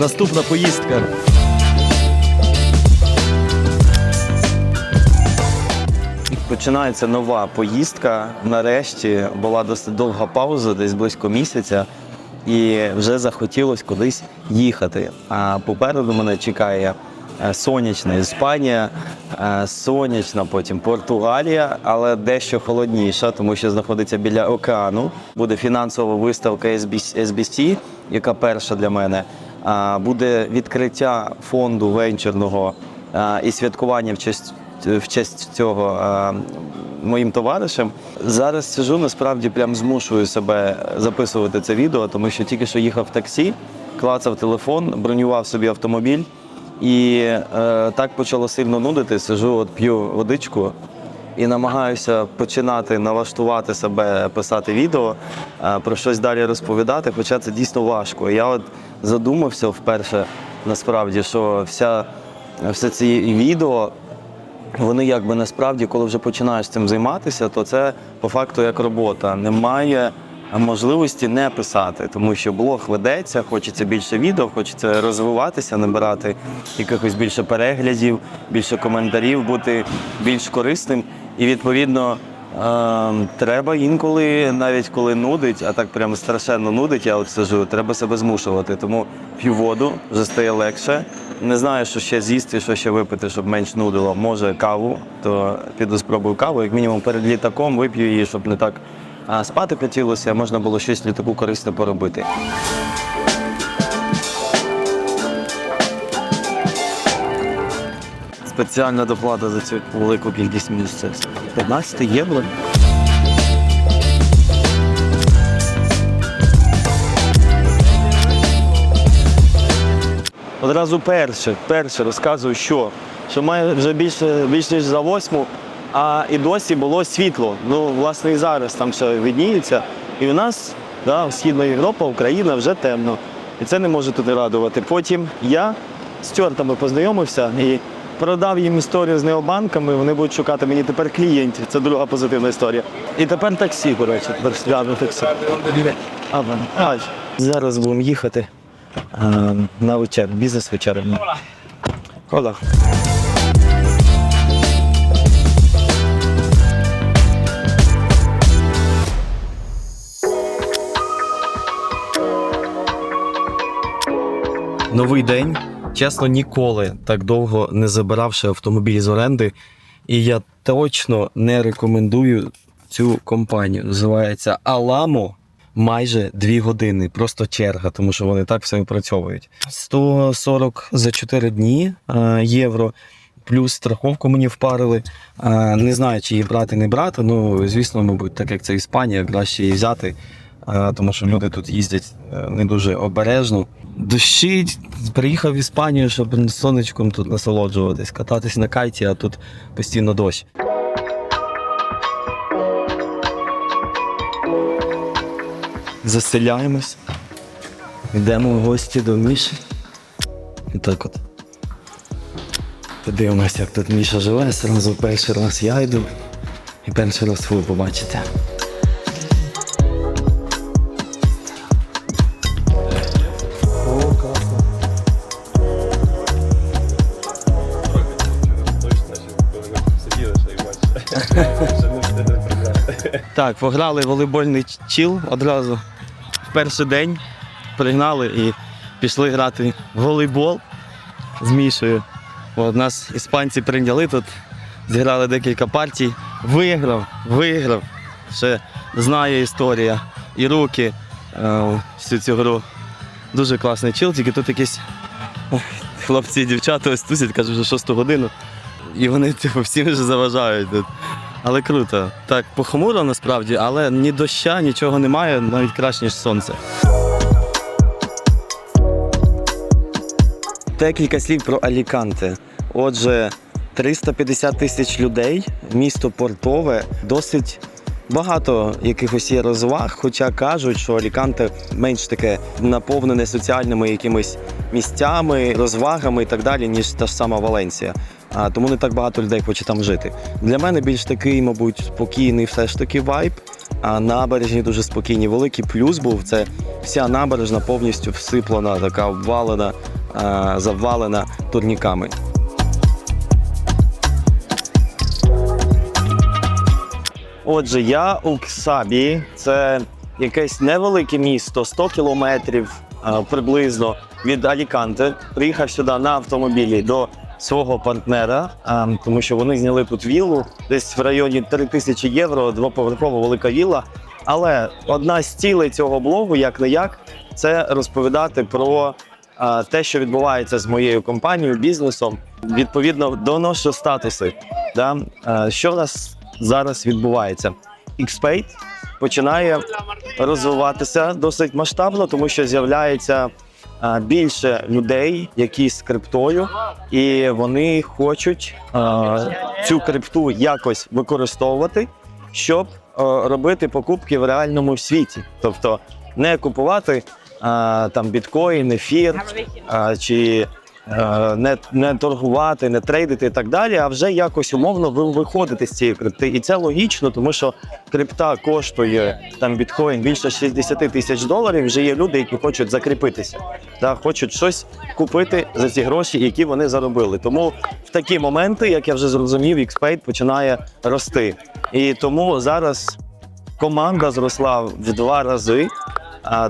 Наступна поїздка. Починається нова поїздка. Нарешті була досить довга пауза, десь близько місяця, і вже захотілося кудись їхати. А попереду мене чекає е, сонячна Іспанія, е, сонячна потім Португалія, але дещо холодніша, тому що знаходиться біля океану. Буде фінансова виставка SBC, яка перша для мене. Буде відкриття фонду венчурного і святкування в честь в честь цього моїм товаришем. Зараз сижу, насправді прям змушую себе записувати це відео, тому що тільки що їхав в таксі, клацав телефон, бронював собі автомобіль. І е, так почало сильно нудити. Сижу, от п'ю водичку і намагаюся починати налаштувати себе, писати відео, про щось далі розповідати, хоча це дійсно важко. Я от задумався вперше, насправді, що вся, все ці відео, вони якби насправді, коли вже починаєш цим займатися, то це по факту як робота. Немає можливості не писати, тому що блог ведеться, хочеться більше відео, хочеться розвиватися, набирати якихось більше переглядів, більше коментарів, бути більш корисним. І відповідно е, треба інколи, навіть коли нудить, а так прямо страшенно нудить, я от сижу, треба себе змушувати. Тому п'ю воду, вже стає легше. Не знаю, що ще з'їсти, що ще випити, щоб менш нудило. Може каву, то піду спробую каву. Як мінімум перед літаком вип'ю її, щоб не так спати хотілося, можна було щось літаку корисне поробити. Спеціальна доплата за цю велику кількість місць. 15 євро. Одразу перше, перше розказую, що, що має вже більше, більше ніж за восьму, а і досі було світло. Ну, власне, і зараз там ще видніється. І у нас, да, Східна Європа, Україна вже темно. І це не може туди радувати. Потім я з тьортами познайомився і продав їм історію з необанками. Вони будуть шукати мені тепер клієнтів. Це друга позитивна історія. І тепер таксі, коротше, тепер свято таксі. А, а, зараз будемо їхати а, на вечер, бізнес-вечерю. Кола. Новий день. Чесно, ніколи так довго не забиравши автомобіль з оренди. І я точно не рекомендую цю компанію. Називається Аламо. Майже дві години, просто черга, тому що вони так все відпрацьовують. 140 за 4 дні е, євро, плюс страховку мені впарили. Е, Не знаю, чи її брати, не брати. Ну, звісно, мабуть, так як це Іспанія, краще її взяти, е, тому що люди тут їздять е, не дуже обережно. Дощить, приїхав в Іспанію, щоб сонечком тут насолоджуватись, кататись на кайті, а тут постійно дощ. Заселяємось. Йдемо в гості до Міші. І так от. Подивимося, як тут Міша живе. Зразу перший раз я йду. І перший раз ви побачите. Так, пограли волейбольний чіл одразу в перший день. Пригнали і пішли грати в волейбол з Мішою. От, нас іспанці прийняли тут, зіграли декілька партій. Виграв, виграв. Ще знає історія і руки е, всю цю гру. Дуже класний чіл, тільки тут якісь хлопці і дівчата ось тусять, кажуть, вже шосту годину. І вони типу, всім вже заважають тут. Але круто. Так, похмуро насправді, але ні доща, нічого немає, навіть краще, ніж сонце. Декілька слів про Аліканте. Отже, 350 тисяч людей, місто портове, досить багато якихось є розваг, хоча кажуть, що Аліканте менш таке наповнене соціальними якимись місцями, розвагами і так далі, ніж та ж сама Валенсія. А тому не так багато людей хоче там жити. Для мене більш такий, мабуть, спокійний все ж таки вайб. а набережні дуже спокійні. Великий плюс був це вся набережна повністю всиплена, така обвалена, завалена турніками. Отже, я у Ксабі, це якесь невелике місто, 100 кілометрів приблизно від Аліканте. Приїхав сюди на автомобілі до свого партнера, тому що вони зняли тут віллу десь в районі 3 тисячі євро, двоповерхова велика вілла. Але одна з цілей цього блогу, як не як, це розповідати про те, що відбувається з моєю компанією, бізнесом. Відповідно, доношу статуси. Да? Що в нас зараз відбувається? XPaid починає розвиватися досить масштабно, тому що з'являється більше людей, які з криптою, і вони хочуть цю крипту якось використовувати, щоб робити покупки в реальному світі. Тобто не купувати там біткоін, ефір чи не, не торгувати, не трейдити і так далі, а вже якось умовно ви- виходити з цієї крипти. І це логічно, тому що крипта коштує там біткоін більше 60 тисяч доларів. Вже є люди, які хочуть закріпитися, да, хочуть щось купити за ці гроші, які вони заробили. Тому в такі моменти, як я вже зрозумів, XPaid починає рости. І тому зараз команда зросла в два рази.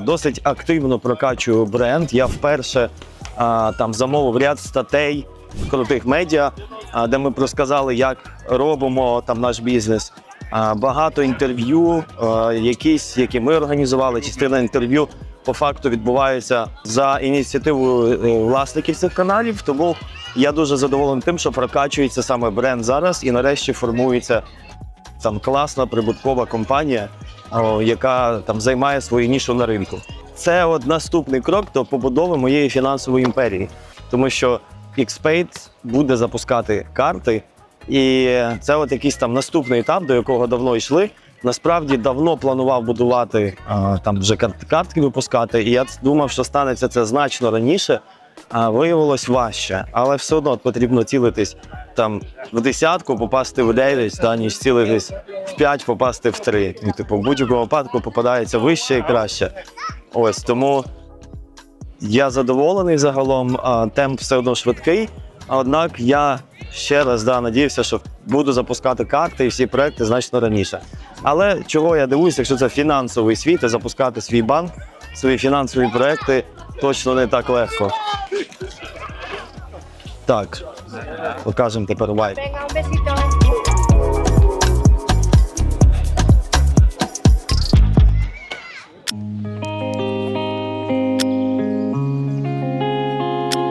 Досить активно прокачую бренд. Я вперше там замовив ряд статей в крутих медіа, де ми розказали, як робимо там наш бізнес. Багато інтерв'ю, якісь, які ми організували. Частина інтерв'ю по факту відбувається за ініціативою е, власників цих каналів. Тому я дуже задоволений тим, що прокачується саме бренд зараз і нарешті формується там класна прибуткова компанія, яка там займає свою нішу на ринку. Це от наступний крок до побудови моєї фінансової імперії, тому що XPaid буде запускати карти, і це от якийсь там наступний етап, до якого давно йшли. Насправді давно планував будувати а, там вже картки випускати, і я думав, що станеться це значно раніше. А виявилось важче, але все одно потрібно цілитись там в десятку, попасти в 9, та, ніж цілитись в 5, попасти в 3. Ну, типу, в будь-якому випадку попадається вище і краще. Ось тому я задоволений загалом, темп все одно швидкий. Однак я ще раз да, надіявся, що буду запускати карти і всі проекти значно раніше. Але чого я дивуюся, якщо це фінансовий світ, і запускати свій банк, свої фінансові проекти точно не так легко. Так, покажемо тепер вайп.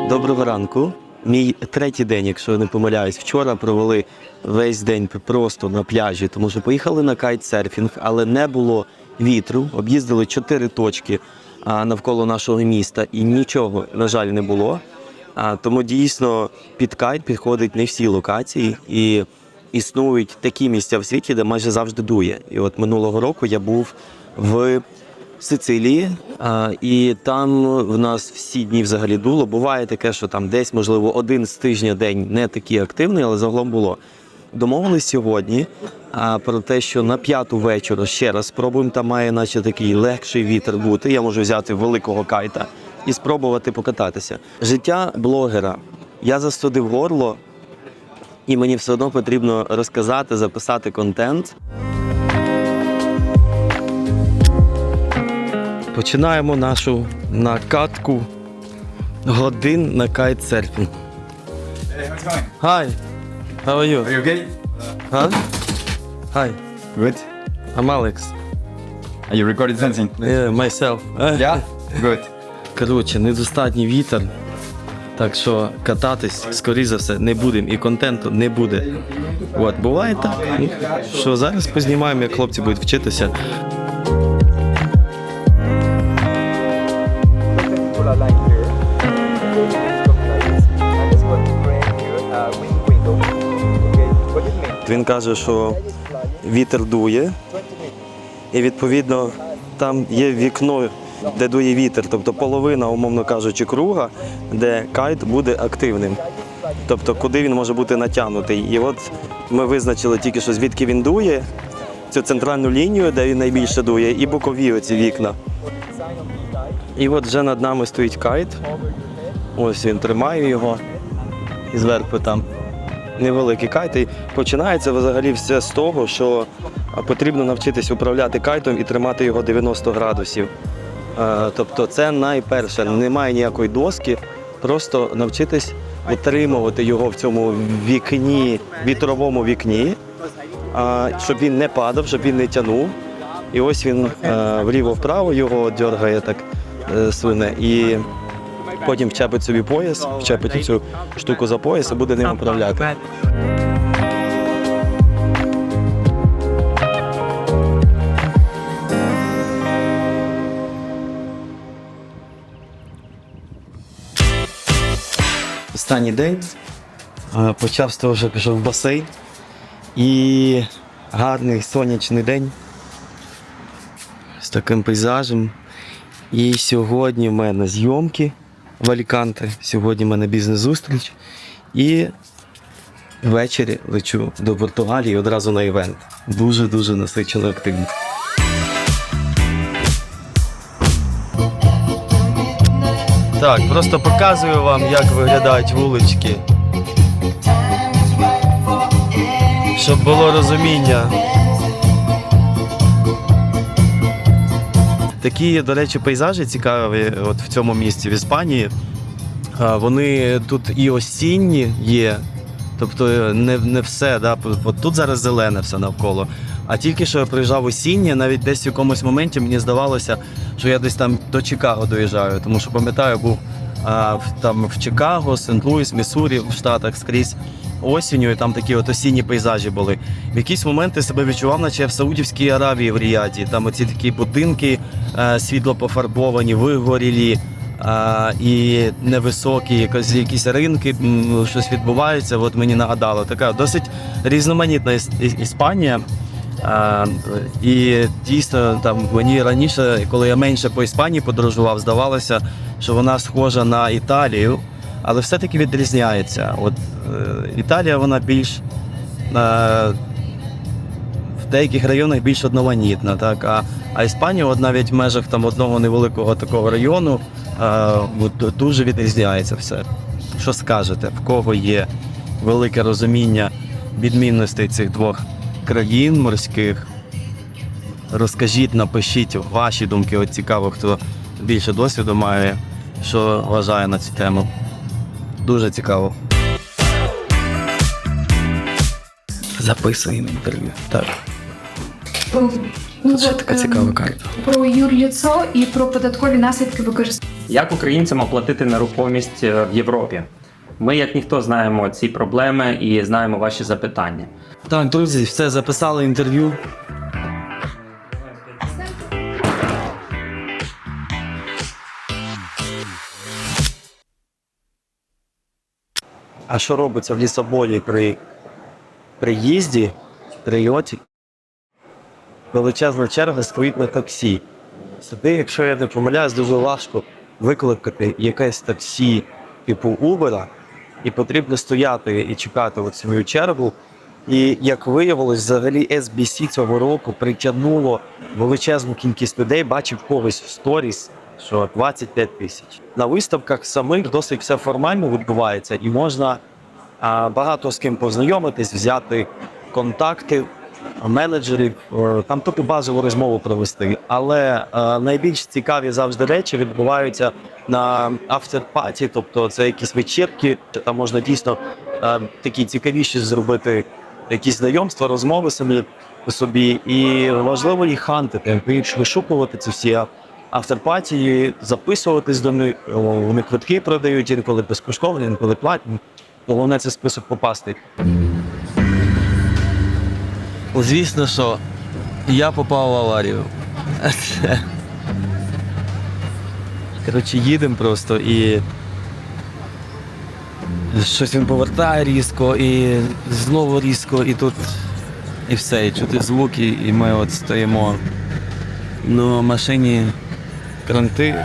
Доброго ранку. Мій третій день, якщо я не помиляюсь. Вчора провели весь день просто на пляжі, тому що поїхали на кайтсерфінг, але не було вітру. Об'їздили чотири точки навколо нашого міста, і нічого, на жаль, не було. Тому дійсно під кайт підходить не всі локації, і існують такі місця в світі, де майже завжди дує. І от минулого року я був в Сицилії, і там в нас всі дні взагалі дуло. Буває таке, що там десь, можливо, один з тижня день не такий активний, але загалом було. Домовились сьогодні про те, що на п'яту вечора ще раз спробуємо. Там має наче такий легший вітер бути. Я можу взяти великого кайта і спробувати покататися. Життя блогера. Я застудив горло, і мені все одно потрібно розказати, записати контент. Починаємо нашу накатку годин на кайтсерфінг. Hi, how are you? Are you okay? Huh? Hi, Good. I'm Alex. Are you recording something? Yeah, myself. Yeah? Good. Коротше, недостатній вітер. Так що кататись, скоріше за все, не будемо і контенту не буде. От, буває так. Ну, що зараз познімаємо, як хлопці будуть вчитися. Він каже, що вітер дує, і відповідно там є вікно, де дує вітер, тобто половина, умовно кажучи, круга, де кайт буде активним. Тобто, куди він може бути натягнутий. І от ми визначили тільки, що звідки він дує, цю центральну лінію, де він найбільше дує, і бокові оці вікна. І от вже над нами стоїть кайт. Ось він тримає його. Зверху там невеликий кайт. І починається взагалі все з того, що потрібно навчитись управляти кайтом і тримати його 90 градусів. Тобто це найперше, немає ніякої доски, просто навчитись утримувати його в цьому вікні, вітровому вікні, щоб він не падав, щоб він не тянув. І ось він е, вліво-вправо його дергає так е, свине. І потім вчепить собі пояс, вчепить цю штуку за пояс і буде ним управляти. Останній день почав з того, що пішов в басейн. І гарний сонячний день з таким пейзажем. І сьогодні в мене зйомки в Аліканте. Сьогодні в мене бізнес-зустріч. І ввечері лечу до Португалії одразу на івент. Дуже-дуже насичено активно. Так, просто показую вам, як виглядають вулички. Щоб було розуміння. Такі, до речі, пейзажі цікаві от в цьому місці в Іспанії. Вони тут і осінні є, тобто не, не все. Да? От тут зараз зелене все навколо. А тільки що я приїжджав осіннє, навіть десь в якомусь моменті мені здавалося, що я десь там до Чикаго доїжджаю. Тому що пам'ятаю, був а, там в Чикаго, Сент-Луіс, Міссурі, в Штатах скрізь осінню, і там такі от осінні пейзажі були. В якісь моменти себе відчував, наче я в Саудівській Аравії в Ріаді. Там оці такі будинки е, світло пофарбовані, вигорілі. А, і невисокі, якось, якісь ринки, щось відбувається. От мені нагадало. Така досить різноманітна іс- іс- Іспанія. А, і дійсно, там мені раніше, коли я менше по Іспанії подорожував, здавалося, що вона схожа на Італію, але все-таки відрізняється. От е, Італія вона більш е, в деяких районах більш одноманітна, так а, а Іспанія, от навіть в межах там одного невеликого такого району, е, от, дуже відрізняється все. Що скажете, в кого є велике розуміння відмінностей цих двох країн морських? Розкажіть, напишіть ваші думки. От цікаво, хто більше досвіду має, що вважає на цю тему. Дуже цікаво. Записуємо інтерв'ю. Так. Ну, Це така ем, цікава карта. Про юрліцо і про податкові наслідки використання. Як українцям оплатити нерухомість е, в Європі? Ми, як ніхто, знаємо ці проблеми і знаємо ваші запитання. Так, друзі, все записали інтерв'ю. А що робиться в Лісабоні при приїзді, прильоті? Величезна черга стоїть на таксі. Сюди, якщо я не помиляюсь, дуже важко викликати якесь таксі типу Uber, і потрібно стояти і чекати свою чергу. І як виявилось, взагалі SBC цього року притягнуло величезну кількість людей, бачив когось в сторіс, що 25 тисяч. На виставках самих досить все формально відбувається, і можна багато з ким познайомитись, взяти контакти менеджерів, е, там тобто базову розмову провести. Але е, найбільш цікаві завжди речі відбуваються на after-party, тобто це якісь вечірки, там можна дійсно е, такі цікавіші зробити якісь знайомства, розмови самі собі. І важливо їх хантити, вишукувати ці всі автопатії, записуватись до них. Вони квитки продають інколи безкоштовно, інколи платні. Головне це список попасти. Звісно, що я попав в аварію. Коротше, їдемо просто і. Щось він повертає різко, і знову різко, і тут. І все, і чути звуки, і ми от стоїмо на машині кранти.